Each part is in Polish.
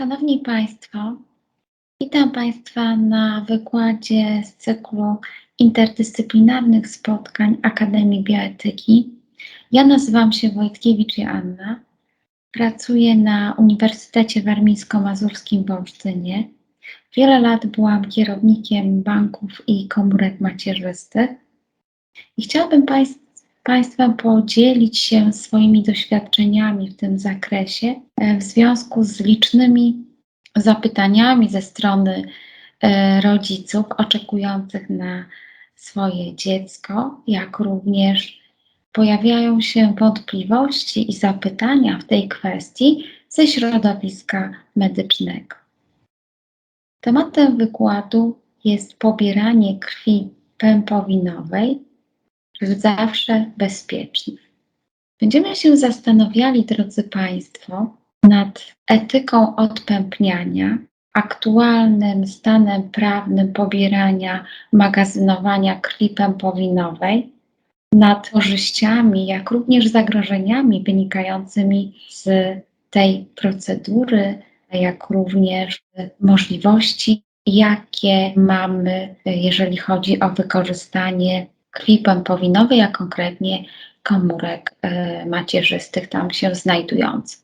Szanowni Państwo, witam Państwa na wykładzie z cyklu interdyscyplinarnych spotkań Akademii Bioetyki. Ja nazywam się Wojtkiewicz Joanna. Pracuję na Uniwersytecie Warmińsko-Mazurskim w Olsztynie. Wiele lat byłam kierownikiem banków i komórek macierzystych. I chciałabym Państw, Państwem podzielić się swoimi doświadczeniami w tym zakresie e, w związku z licznymi zapytaniami ze strony e, rodziców oczekujących na swoje dziecko, jak również pojawiają się wątpliwości i zapytania w tej kwestii ze środowiska medycznego. Tematem wykładu jest pobieranie krwi pępowinowej zawsze bezpieczny. Będziemy się zastanawiali, drodzy Państwo, nad etyką odpępniania, aktualnym stanem prawnym pobierania, magazynowania krwi pępowinowej, nad korzyściami, jak również zagrożeniami wynikającymi z tej procedury, jak również możliwości, jakie mamy, jeżeli chodzi o wykorzystanie krwi pępowinowej, a konkretnie komórek e, macierzystych tam się znajdujących.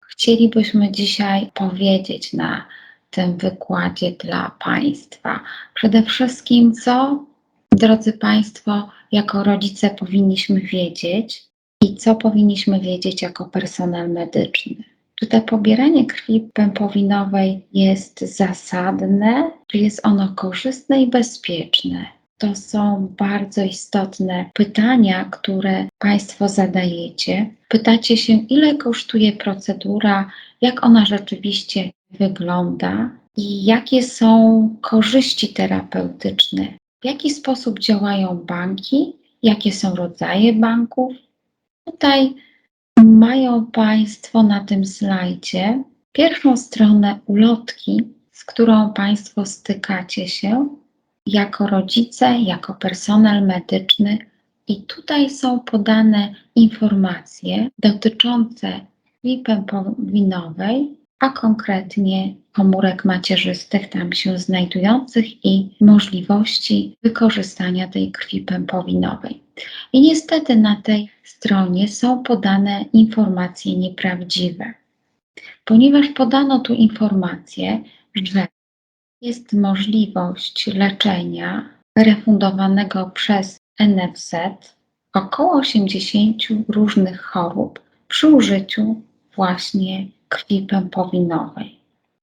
Chcielibyśmy dzisiaj powiedzieć na tym wykładzie dla Państwa przede wszystkim, co, drodzy Państwo, jako rodzice powinniśmy wiedzieć i co powinniśmy wiedzieć jako personel medyczny. Czy to pobieranie krwi pępowinowej jest zasadne, czy jest ono korzystne i bezpieczne? To są bardzo istotne pytania, które Państwo zadajecie. Pytacie się, ile kosztuje procedura, jak ona rzeczywiście wygląda i jakie są korzyści terapeutyczne, w jaki sposób działają banki, jakie są rodzaje banków. Tutaj mają Państwo na tym slajdzie pierwszą stronę ulotki, z którą Państwo stykacie się jako rodzice, jako personel medyczny. I tutaj są podane informacje dotyczące krwi pępowinowej, a konkretnie komórek macierzystych tam się znajdujących i możliwości wykorzystania tej krwi pępowinowej. I niestety na tej stronie są podane informacje nieprawdziwe, ponieważ podano tu informację, że jest możliwość leczenia refundowanego przez NFZ około 80 różnych chorób przy użyciu właśnie krwi pępowinowej.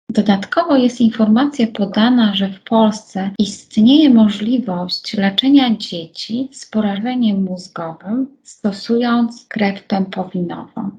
Dodatkowo jest informacja podana, że w Polsce istnieje możliwość leczenia dzieci z porażeniem mózgowym stosując krew pępowinową.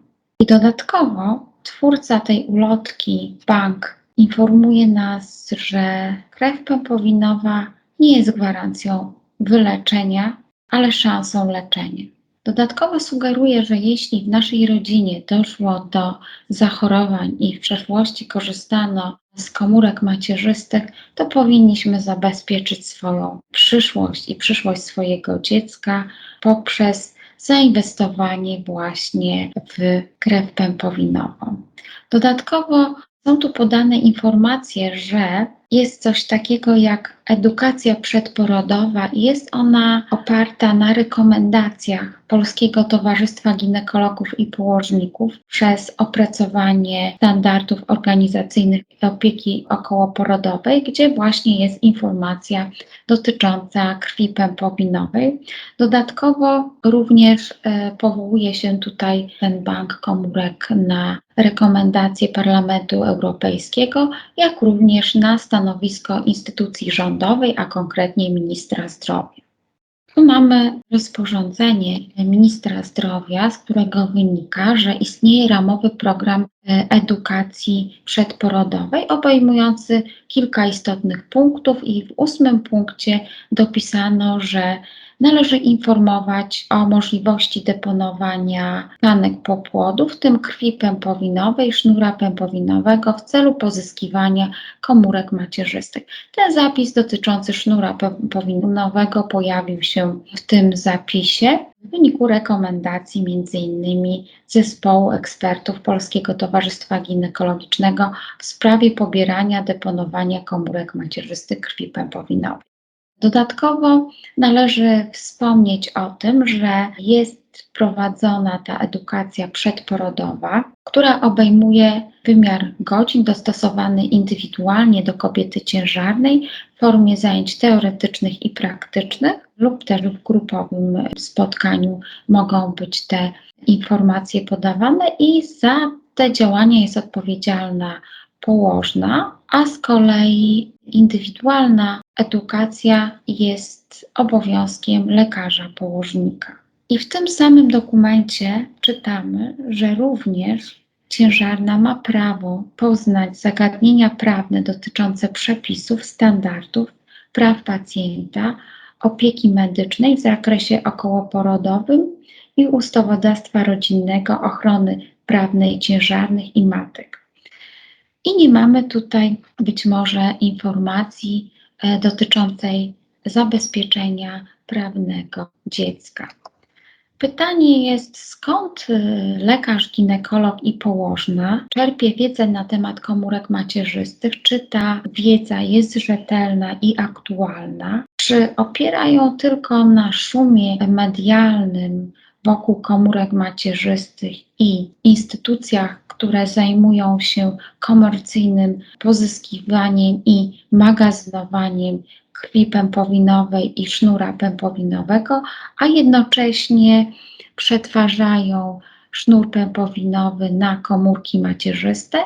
I dodatkowo twórca tej ulotki, bank informuje nas, że krew pępowinowa nie jest gwarancją wyleczenia, ale szansą leczenia. Dodatkowo sugeruje, że jeśli w naszej rodzinie doszło do zachorowań i w przeszłości korzystano z komórek macierzystych, to powinniśmy zabezpieczyć swoją przyszłość i przyszłość swojego dziecka poprzez zainwestowanie właśnie w krew pępowinową. Dodatkowo są tu podane informacje, że jest coś takiego jak edukacja przedporodowa i jest ona oparta na rekomendacjach Polskiego Towarzystwa Ginekologów i Położników przez opracowanie standardów organizacyjnych opieki okołoporodowej, gdzie właśnie jest informacja dotycząca krwi pępowinowej. Dodatkowo również e, powołuje się tutaj ten bank komórek na rekomendacje Parlamentu Europejskiego, jak również na stanowisko instytucji rządowej, a konkretnie ministra zdrowia. Tu mamy rozporządzenie ministra zdrowia, z którego wynika, że istnieje ramowy program e, edukacji przedporodowej obejmujący kilka istotnych punktów i w ósmym punkcie dopisano, że Należy informować o możliwości deponowania tkanek popłodu, w tym krwi pępowinowej, sznura pępowinowego w celu pozyskiwania komórek macierzystych. Ten zapis dotyczący sznura pępowinowego pojawił się w tym zapisie. w wyniku rekomendacji m.in. zespołu ekspertów Polskiego Towarzystwa Ginekologicznego w sprawie pobierania, deponowania komórek macierzystych krwi pępowinowej. Dodatkowo należy wspomnieć o tym, że jest prowadzona ta edukacja przedporodowa, która obejmuje wymiar godzin dostosowany indywidualnie do kobiety ciężarnej w formie zajęć teoretycznych i praktycznych, lub też w grupowym spotkaniu mogą być te informacje podawane, i za te działania jest odpowiedzialna położna, a z kolei indywidualna edukacja jest obowiązkiem lekarza położnika. I w tym samym dokumencie czytamy, że również ciężarna ma prawo poznać zagadnienia prawne dotyczące przepisów, standardów, praw pacjenta, opieki medycznej w zakresie okołoporodowym i ustawodawstwa rodzinnego, ochrony prawnej ciężarnych i matek. I nie mamy tutaj być może informacji e, dotyczącej zabezpieczenia prawnego dziecka. Pytanie jest, skąd y, lekarz, ginekolog i położna czerpie wiedzę na temat komórek macierzystych? Czy ta wiedza jest rzetelna i aktualna? Czy opierają tylko na szumie medialnym wokół komórek macierzystych i instytucjach, które zajmują się komercyjnym pozyskiwaniem i magazynowaniem krwi pępowinowej i sznura pępowinowego, a jednocześnie przetwarzają sznur pępowinowy na komórki macierzyste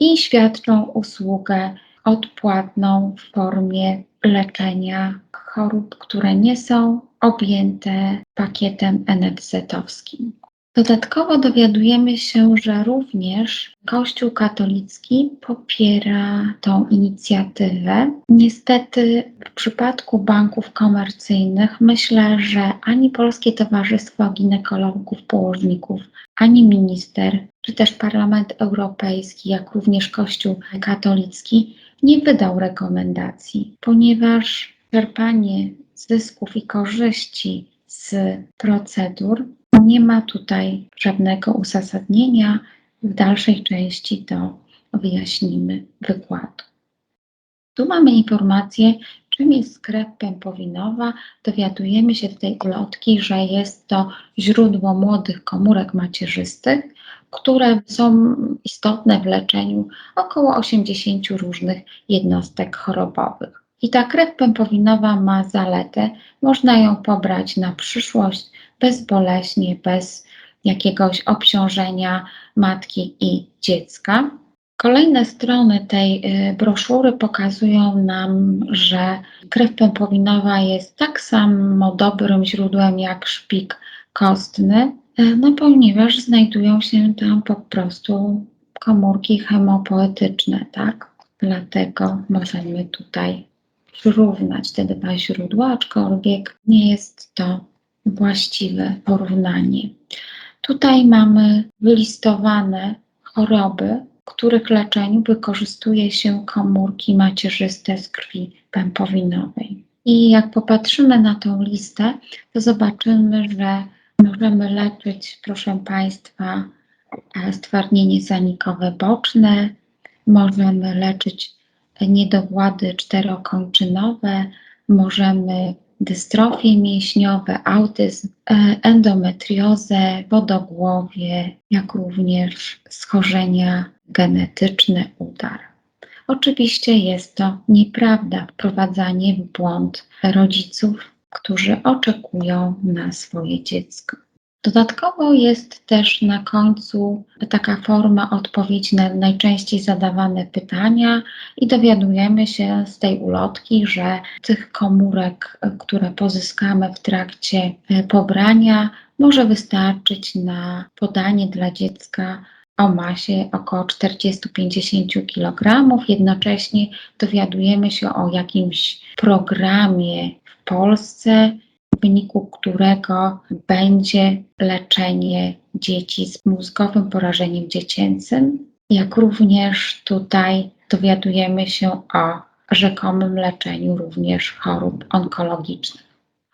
i świadczą usługę odpłatną w formie leczenia chorób, które nie są objęte pakietem NFZ-owskim. Dodatkowo dowiadujemy się, że również Kościół katolicki popiera tą inicjatywę. Niestety, w przypadku banków komercyjnych myślę, że ani Polskie Towarzystwo Ginekologów Położników, ani minister, czy też Parlament Europejski, jak również Kościół katolicki nie wydał rekomendacji, ponieważ czerpanie zysków i korzyści z procedur nie ma tutaj żadnego uzasadnienia. W dalszej części to wyjaśnimy wykładu. Tu mamy informację, czym jest krew pępowinowa. Dowiadujemy się z tej ulotki, że jest to źródło młodych komórek macierzystych, które są istotne w leczeniu około 80 różnych jednostek chorobowych. I ta krew pępowinowa ma zaletę, można ją pobrać na przyszłość bezboleśnie, bez jakiegoś obciążenia matki i dziecka. Kolejne strony tej y, broszury pokazują nam, że krew pępowinowa jest tak samo dobrym źródłem jak szpik kostny, y, no ponieważ znajdują się tam po prostu komórki hemopoetyczne, tak? Dlatego możemy tutaj przyrównać te dwa źródła, aczkolwiek nie jest to właściwe porównanie. Tutaj mamy wylistowane choroby, których leczeniu wykorzystuje się komórki macierzyste z krwi pępowinowej. I jak popatrzymy na tą listę, to zobaczymy, że możemy leczyć, proszę Państwa, e, stwardnienie zanikowe boczne, możemy leczyć niedowłady czterokończynowe, możemy dystrofie mięśniowe, autyzm, e, endometriozę, wodogłowie, jak również schorzenia genetyczne, udar. Oczywiście jest to nieprawda, wprowadzanie w błąd rodziców, którzy oczekują na swoje dziecko. Dodatkowo jest też na końcu taka forma odpowiedzi na najczęściej zadawane pytania i dowiadujemy się z tej ulotki, że tych komórek, które pozyskamy w trakcie e, pobrania, może wystarczyć na podanie dla dziecka o masie około 40-50 kg. Jednocześnie dowiadujemy się o jakimś programie w Polsce, wyniku którego będzie leczenie dzieci z mózgowym porażeniem dziecięcym, jak również tutaj dowiadujemy się o rzekomym leczeniu również chorób onkologicznych.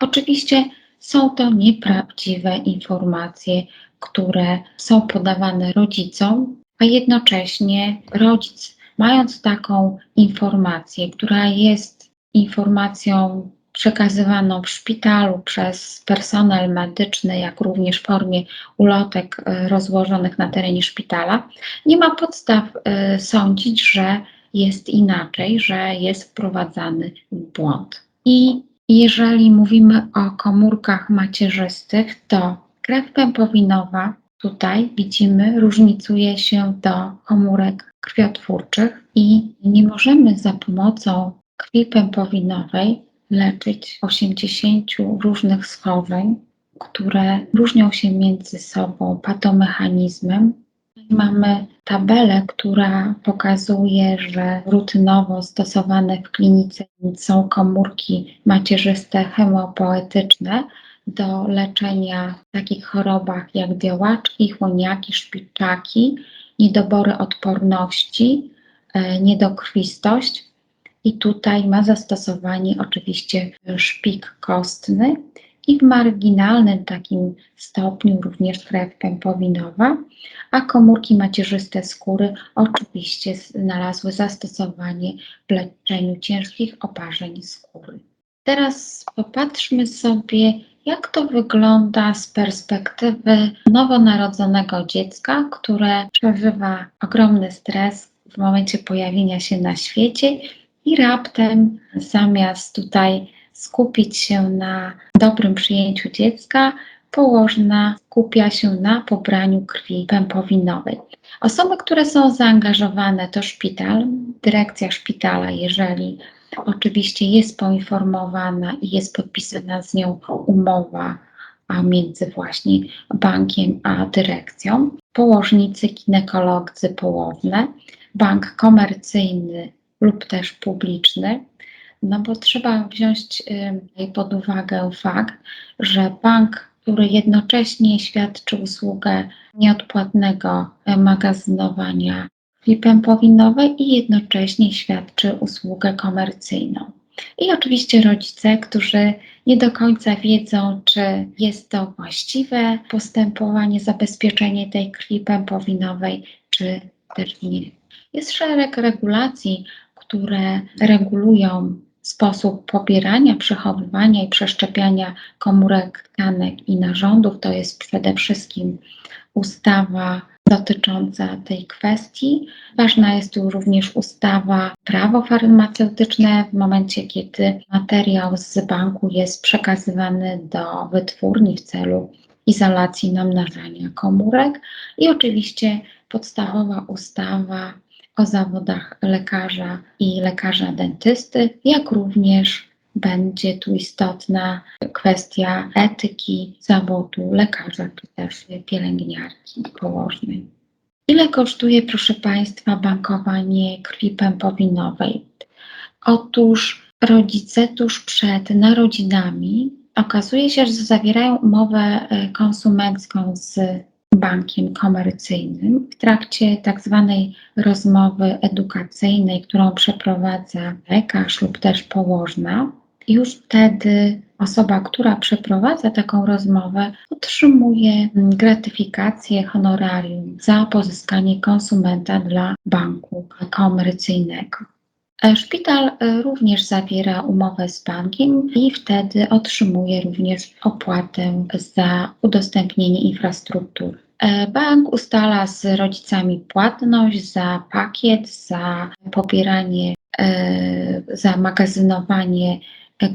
Oczywiście są to nieprawdziwe informacje, które są podawane rodzicom, a jednocześnie rodzic, mając taką informację, która jest informacją przekazywaną w szpitalu przez personel medyczny, jak również w formie ulotek e, rozłożonych na terenie szpitala, nie ma podstaw e, sądzić, że jest inaczej, że jest wprowadzany błąd. I jeżeli mówimy o komórkach macierzystych, to krew pępowinowa tutaj widzimy różnicuje się do komórek krwiotwórczych i nie możemy za pomocą krwi pępowinowej leczyć 80 różnych schorzeń, które różnią się między sobą patomechanizmem. Mamy tabelę, która pokazuje, że rutynowo stosowane w klinice są komórki macierzyste hemopoetyczne do leczenia takich chorobach jak białaczki, chłoniaki, szpiczaki, niedobory odporności, e, niedokrwistość i tutaj ma zastosowanie oczywiście szpik kostny i w marginalnym takim stopniu również krew pępowinowa, a komórki macierzyste skóry oczywiście znalazły zastosowanie w leczeniu ciężkich oparzeń skóry. Teraz popatrzmy sobie, jak to wygląda z perspektywy nowonarodzonego dziecka, które przeżywa ogromny stres w momencie pojawienia się na świecie i raptem zamiast tutaj skupić się na dobrym przyjęciu dziecka, położna skupia się na pobraniu krwi pępowinowej. Osoby, które są zaangażowane to szpital, dyrekcja szpitala, jeżeli oczywiście jest poinformowana i jest podpisana z nią umowa a między właśnie bankiem a dyrekcją, położnicy, ginekologzy połowne, bank komercyjny lub też publiczny, no bo trzeba wziąć pod uwagę fakt, że bank, który jednocześnie świadczy usługę nieodpłatnego magazynowania krwi pępowinowej i jednocześnie świadczy usługę komercyjną. I oczywiście rodzice, którzy nie do końca wiedzą, czy jest to właściwe postępowanie, zabezpieczenie tej krwi pępowinowej, czy też nie. Jest szereg regulacji, które regulują sposób pobierania, przechowywania i przeszczepiania komórek tkanek i narządów. To jest przede wszystkim ustawa dotycząca tej kwestii. Ważna jest tu również ustawa prawo farmaceutyczne w momencie, kiedy materiał z banku jest przekazywany do wytwórni w celu izolacji namnażania komórek i oczywiście podstawowa ustawa o zawodach lekarza i lekarza dentysty, jak również będzie tu istotna kwestia etyki zawodu lekarza czy też pielęgniarki położnej. Ile kosztuje, proszę Państwa, bankowanie krwi pępowinowej? Otóż rodzice tuż przed narodzinami okazuje się, że zawierają umowę e, konsumencką z bankiem komercyjnym w trakcie tak zwanej rozmowy edukacyjnej, którą przeprowadza lekarz lub też położna. Już wtedy osoba, która przeprowadza taką rozmowę, otrzymuje gratyfikację, honorarium za pozyskanie konsumenta dla banku komercyjnego. E, szpital e, również zawiera umowę z bankiem i wtedy otrzymuje również opłatę za udostępnienie infrastruktury. E, bank ustala z rodzicami płatność za pakiet, za pobieranie, za magazynowanie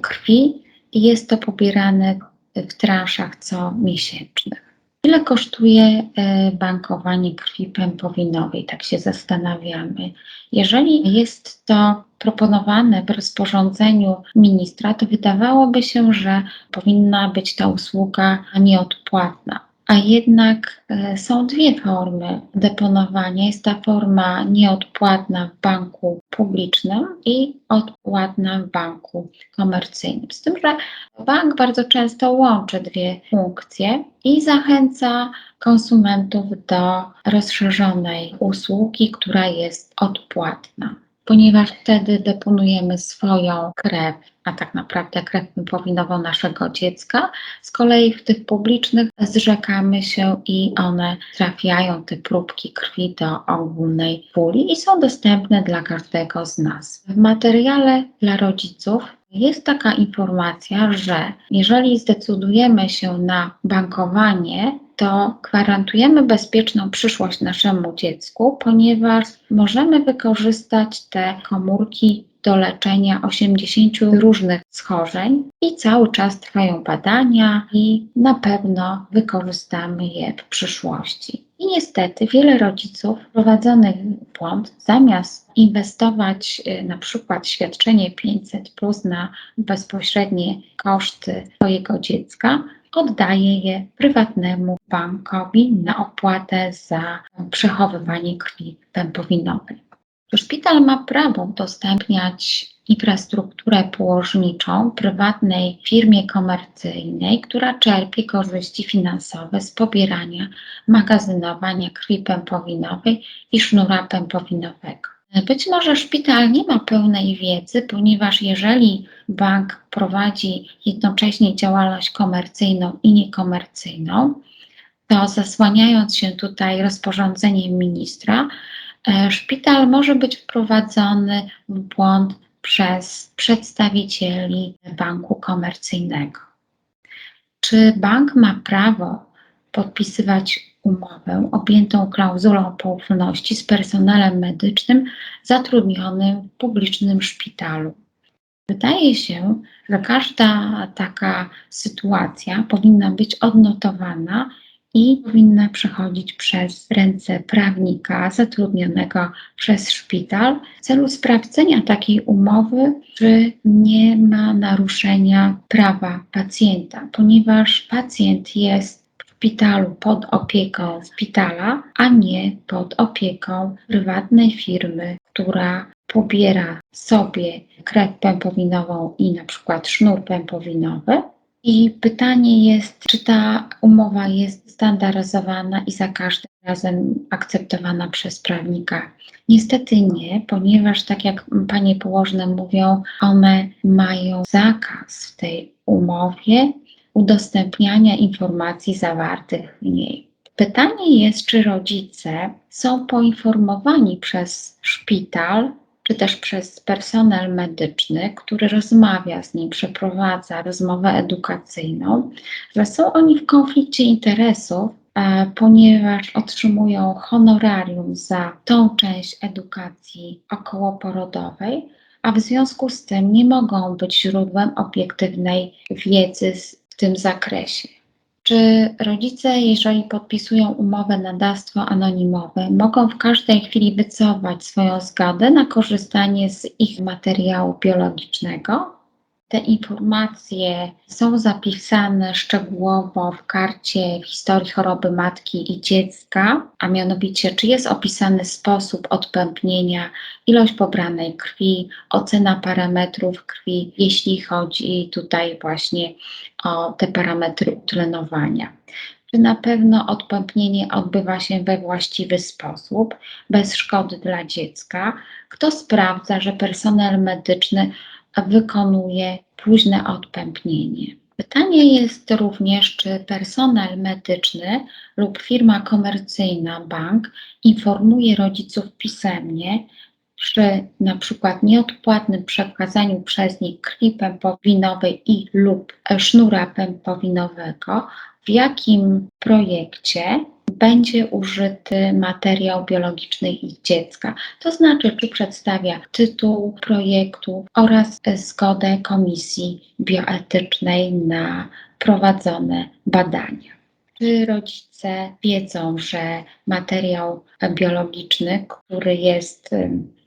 krwi jest to pobierane w transzach co miesięcznych. Ile kosztuje e, bankowanie krwi pępowinowej? Tak się zastanawiamy. Jeżeli jest to proponowane w rozporządzeniu ministra, to wydawałoby się, że powinna być ta usługa nieodpłatna a jednak e, są dwie formy deponowania. Jest ta forma nieodpłatna w banku publicznym i odpłatna w banku komercyjnym. Z tym, że bank bardzo często łączy dwie funkcje i zachęca konsumentów do rozszerzonej usługi, która jest odpłatna. Ponieważ wtedy deponujemy swoją krew, a tak naprawdę krew pępowinową naszego dziecka. Z kolei w tych publicznych zrzekamy się i one trafiają, te próbki krwi do ogólnej puli i są dostępne dla każdego z nas. W materiale dla rodziców jest taka informacja, że jeżeli zdecydujemy się na bankowanie, to gwarantujemy bezpieczną przyszłość naszemu dziecku, ponieważ możemy wykorzystać te komórki do leczenia 80 różnych schorzeń i cały czas trwają badania i na pewno wykorzystamy je w przyszłości. I niestety wiele rodziców prowadzonych w błąd, zamiast inwestować y, na przykład świadczenie 500 plus na bezpośrednie koszty swojego dziecka, oddaje je prywatnemu bankowi na opłatę za przechowywanie krwi pępowinowej. Szpital ma prawo udostępniać infrastrukturę położniczą prywatnej firmie komercyjnej, która czerpie korzyści finansowe z pobierania, magazynowania krwi pępowinowej i sznura pępowinowego. Być może szpital nie ma pełnej wiedzy, ponieważ jeżeli bank prowadzi jednocześnie działalność komercyjną i niekomercyjną, to zasłaniając się tutaj rozporządzeniem ministra, szpital może być wprowadzony w błąd przez przedstawicieli banku komercyjnego. Czy bank ma prawo podpisywać umowę objętą klauzulą poufności z personelem medycznym zatrudnionym w publicznym szpitalu? Wydaje się, że każda taka sytuacja powinna być odnotowana i powinna przechodzić przez ręce prawnika zatrudnionego przez szpital w celu sprawdzenia takiej umowy, czy nie ma naruszenia prawa pacjenta, ponieważ pacjent jest w szpitalu pod opieką szpitala, a nie pod opieką prywatnej firmy, która pobiera sobie krew pępowinową i na przykład sznur pępowinowy. I pytanie jest, czy ta umowa jest standaryzowana i za każdym razem akceptowana przez prawnika. Niestety nie, ponieważ tak jak panie położne mówią, one mają zakaz w tej umowie udostępniania informacji zawartych w niej. Pytanie jest, czy rodzice są poinformowani przez szpital czy też przez personel medyczny, który rozmawia z nim, przeprowadza rozmowę edukacyjną, że są oni w konflikcie interesów, e, ponieważ otrzymują honorarium za tą część edukacji okołoporodowej, a w związku z tym nie mogą być źródłem obiektywnej wiedzy w tym zakresie. Czy rodzice, jeżeli podpisują umowę na dawstwo anonimowe, mogą w każdej chwili wycofać swoją zgodę na korzystanie z ich materiału biologicznego? Te informacje są zapisane szczegółowo w karcie w historii choroby matki i dziecka, a mianowicie czy jest opisany sposób odpępnienia, ilość pobranej krwi, ocena parametrów krwi, jeśli chodzi tutaj właśnie o te parametry utlenowania. Czy na pewno odpępnienie odbywa się we właściwy sposób, bez szkody dla dziecka? Kto sprawdza, że personel medyczny wykonuje późne odpępnienie. Pytanie jest również, czy personel medyczny lub firma komercyjna, bank informuje rodziców pisemnie przy na przykład nieodpłatnym przekazaniu przez nich krwi pępowinowej i lub sznura pępowinowego, w jakim projekcie będzie użyty materiał biologiczny ich dziecka. To znaczy, czy przedstawia tytuł projektu oraz zgodę Komisji Bioetycznej na prowadzone badania. Czy rodzice wiedzą, że materiał biologiczny, który jest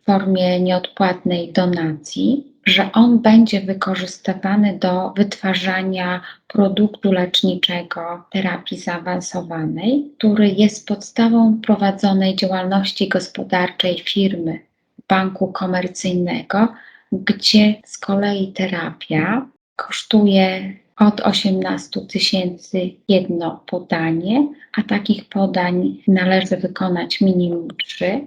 w formie nieodpłatnej donacji, że on będzie wykorzystywany do wytwarzania produktu leczniczego terapii zaawansowanej, który jest podstawą prowadzonej działalności gospodarczej firmy banku komercyjnego, gdzie z kolei terapia kosztuje od 18 tysięcy jedno podanie, a takich podań należy wykonać minimum trzy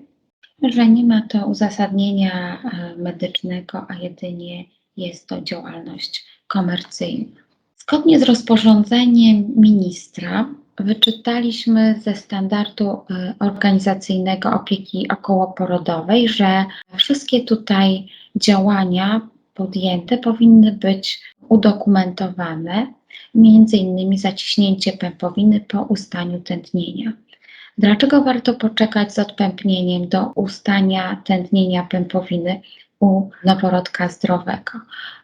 że nie ma to uzasadnienia e, medycznego, a jedynie jest to działalność komercyjna. Zgodnie z rozporządzeniem ministra wyczytaliśmy ze standardu e, organizacyjnego opieki okołoporodowej, że wszystkie tutaj działania podjęte powinny być udokumentowane, między innymi zaciśnięcie pępowiny po ustaniu tętnienia. Dlaczego warto poczekać z odpępnieniem do ustania tętnienia pępowiny u noworodka zdrowego?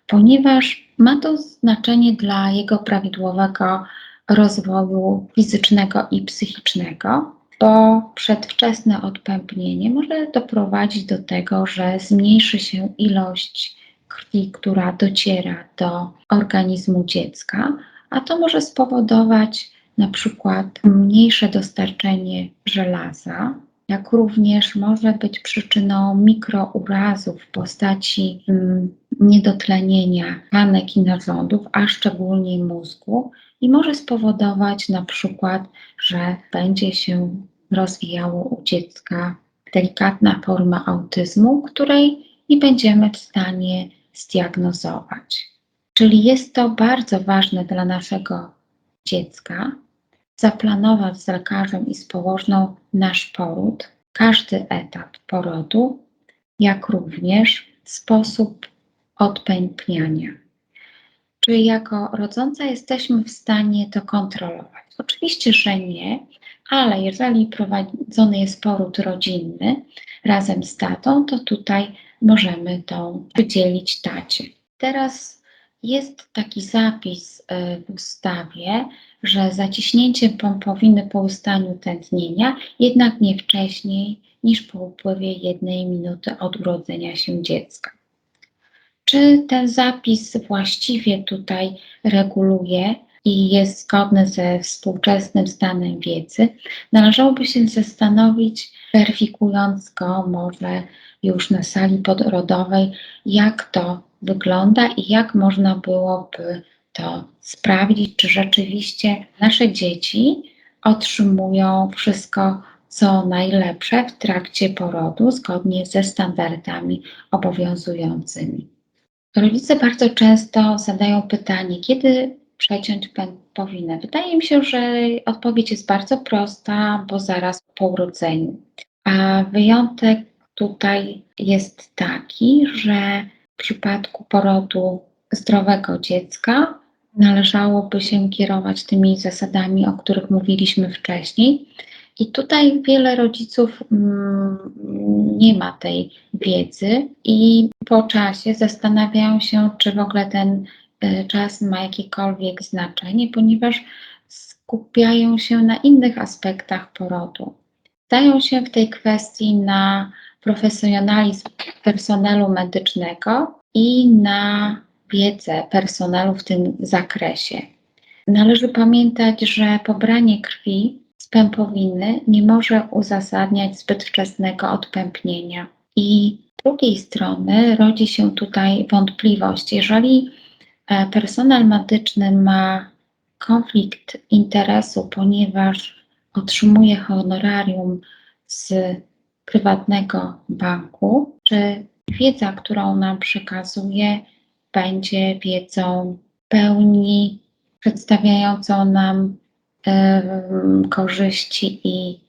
Ponieważ ma to znaczenie dla jego prawidłowego rozwoju fizycznego i psychicznego, bo przedwczesne odpępnienie może doprowadzić do tego, że zmniejszy się ilość krwi, która dociera do organizmu dziecka, a to może spowodować na przykład mniejsze dostarczenie żelaza, jak również może być przyczyną mikrourazów w postaci mm, niedotlenienia tkanek i narządów, a szczególnie mózgu i może spowodować na przykład, że będzie się rozwijało u dziecka delikatna forma autyzmu, której nie będziemy w stanie zdiagnozować. Czyli jest to bardzo ważne dla naszego dziecka, zaplanować z lekarzem i z położną nasz poród, każdy etap porodu, jak również sposób odpępniania. Czy jako rodząca jesteśmy w stanie to kontrolować? Oczywiście, że nie, ale jeżeli prowadzony jest poród rodzinny razem z tatą, to tutaj możemy to przydzielić tacie. Teraz jest taki zapis y, w ustawie, że zaciśnięcie pompowiny po ustaniu tętnienia, jednak nie wcześniej niż po upływie jednej minuty od urodzenia się dziecka. Czy ten zapis właściwie tutaj reguluje i jest zgodny ze współczesnym stanem wiedzy? Należałoby się zastanowić, weryfikując go może już na sali podrodowej, jak to wygląda i jak można byłoby to sprawdzić, czy rzeczywiście nasze dzieci otrzymują wszystko, co najlepsze w trakcie porodu, zgodnie ze standardami obowiązującymi. Rodzice bardzo często zadają pytanie, kiedy przeciąć pępowinę. Wydaje mi się, że odpowiedź jest bardzo prosta, bo zaraz po urodzeniu. A wyjątek tutaj jest taki, że przypadku porodu zdrowego dziecka należałoby się kierować tymi zasadami, o których mówiliśmy wcześniej. I tutaj wiele rodziców mm, nie ma tej wiedzy i po czasie zastanawiają się, czy w ogóle ten y, czas ma jakiekolwiek znaczenie, ponieważ skupiają się na innych aspektach porodu. Zdają się w tej kwestii na profesjonalizm personelu medycznego i na wiedzę personelu w tym zakresie. Należy pamiętać, że pobranie krwi z pępowiny nie może uzasadniać zbyt wczesnego odpępnienia. I z drugiej strony rodzi się tutaj wątpliwość, jeżeli e, personel medyczny ma konflikt interesu, ponieważ otrzymuje honorarium z prywatnego banku, czy wiedza, którą nam przekazuje, będzie wiedzą pełni, przedstawiającą nam y, korzyści i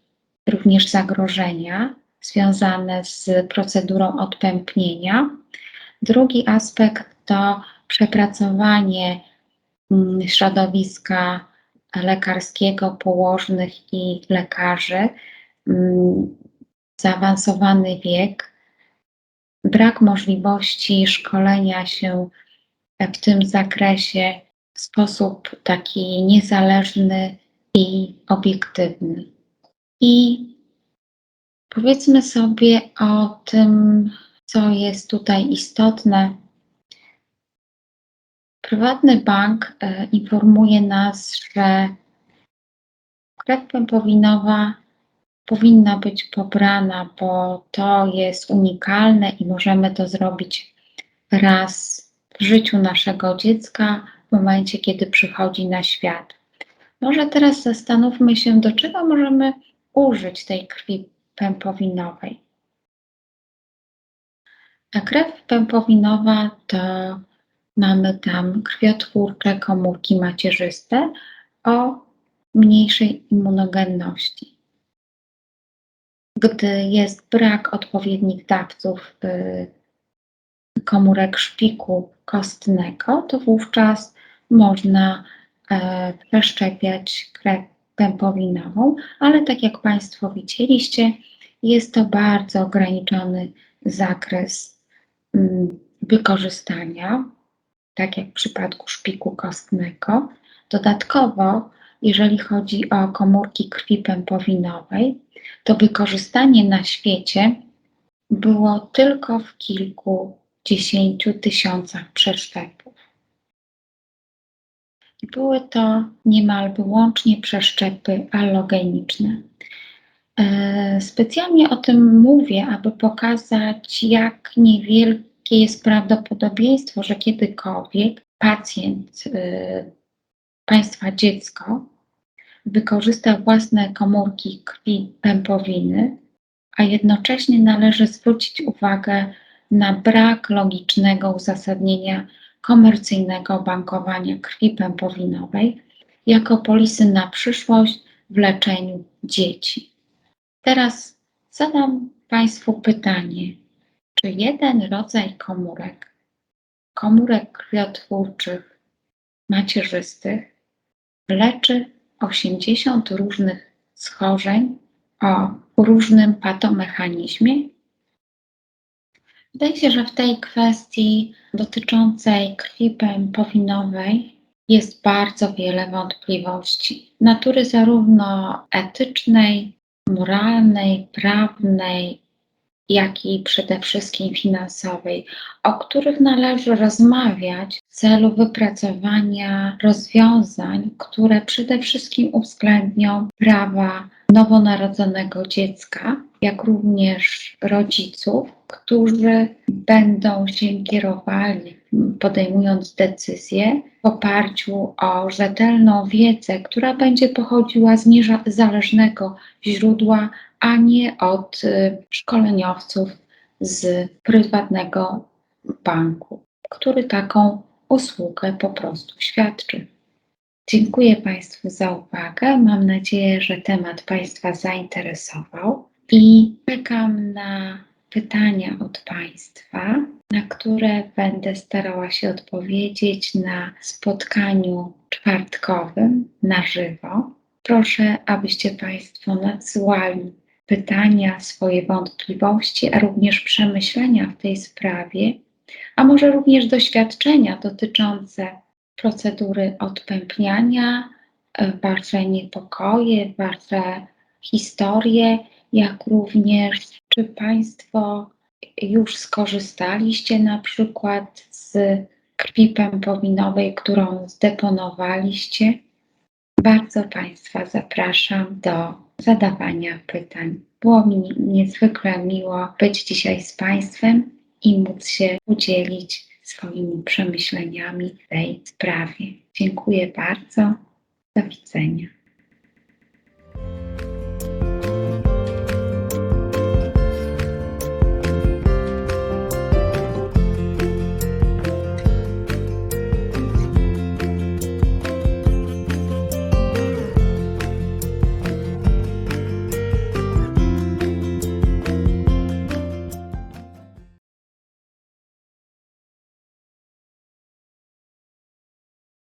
również zagrożenia związane z procedurą odpępnienia. Drugi aspekt to przepracowanie y, środowiska lekarskiego, położnych i lekarzy, y, zaawansowany wiek, brak możliwości szkolenia się w tym zakresie w sposób taki niezależny i obiektywny. I powiedzmy sobie o tym, co jest tutaj istotne. Prywatny bank e, informuje nas, że krew pępowinowa powinna być pobrana, bo to jest unikalne i możemy to zrobić raz w życiu naszego dziecka, w momencie, kiedy przychodzi na świat. Może teraz zastanówmy się, do czego możemy użyć tej krwi pępowinowej. A krew pępowinowa to mamy tam krwiotwórcze komórki macierzyste o mniejszej immunogenności. Gdy jest brak odpowiednich dawców y, komórek szpiku kostnego, to wówczas można e, przeszczepiać krew pępowinową, ale tak jak Państwo widzieliście, jest to bardzo ograniczony zakres mm, wykorzystania, tak jak w przypadku szpiku kostnego. Dodatkowo, jeżeli chodzi o komórki krwi pępowinowej, to wykorzystanie na świecie było tylko w kilkudziesięciu tysiącach przeszczepów. Były to niemal wyłącznie przeszczepy allogeniczne. E, specjalnie o tym mówię, aby pokazać, jak niewielkie jest prawdopodobieństwo, że kiedykolwiek pacjent e, państwa dziecko wykorzysta własne komórki krwi pępowiny, a jednocześnie należy zwrócić uwagę na brak logicznego uzasadnienia komercyjnego bankowania krwi pępowinowej jako polisy na przyszłość w leczeniu dzieci. Teraz zadam Państwu pytanie, czy jeden rodzaj komórek, komórek krwiotwórczych macierzystych, leczy 80 różnych schorzeń o różnym patomechanizmie? Wydaje się, że w tej kwestii dotyczącej krwi pępowinowej jest bardzo wiele wątpliwości. Natury zarówno etycznej, moralnej, prawnej, jak i przede wszystkim finansowej, o których należy rozmawiać w celu wypracowania rozwiązań, które przede wszystkim uwzględnią prawa nowonarodzonego dziecka, jak również rodziców, którzy będą się kierowali, podejmując decyzje w oparciu o rzetelną wiedzę, która będzie pochodziła z niezależnego źródła, a nie od y, szkoleniowców z prywatnego banku, który taką usługę po prostu świadczy. Dziękuję Państwu za uwagę. Mam nadzieję, że temat Państwa zainteresował i czekam na pytania od Państwa, na które będę starała się odpowiedzieć na spotkaniu czwartkowym na żywo. Proszę, abyście Państwo nadsyłali pytania, swoje wątpliwości, a również przemyślenia w tej sprawie, a może również doświadczenia dotyczące procedury odpępniania, wasze niepokoje, wasze historie, jak również czy Państwo już skorzystaliście na przykład z krwi pępowinowej, którą zdeponowaliście? Bardzo Państwa zapraszam do zadawania pytań. Było mi niezwykle miło być dzisiaj z Państwem i móc się udzielić swoimi przemyśleniami w tej sprawie. Dziękuję bardzo. Do widzenia.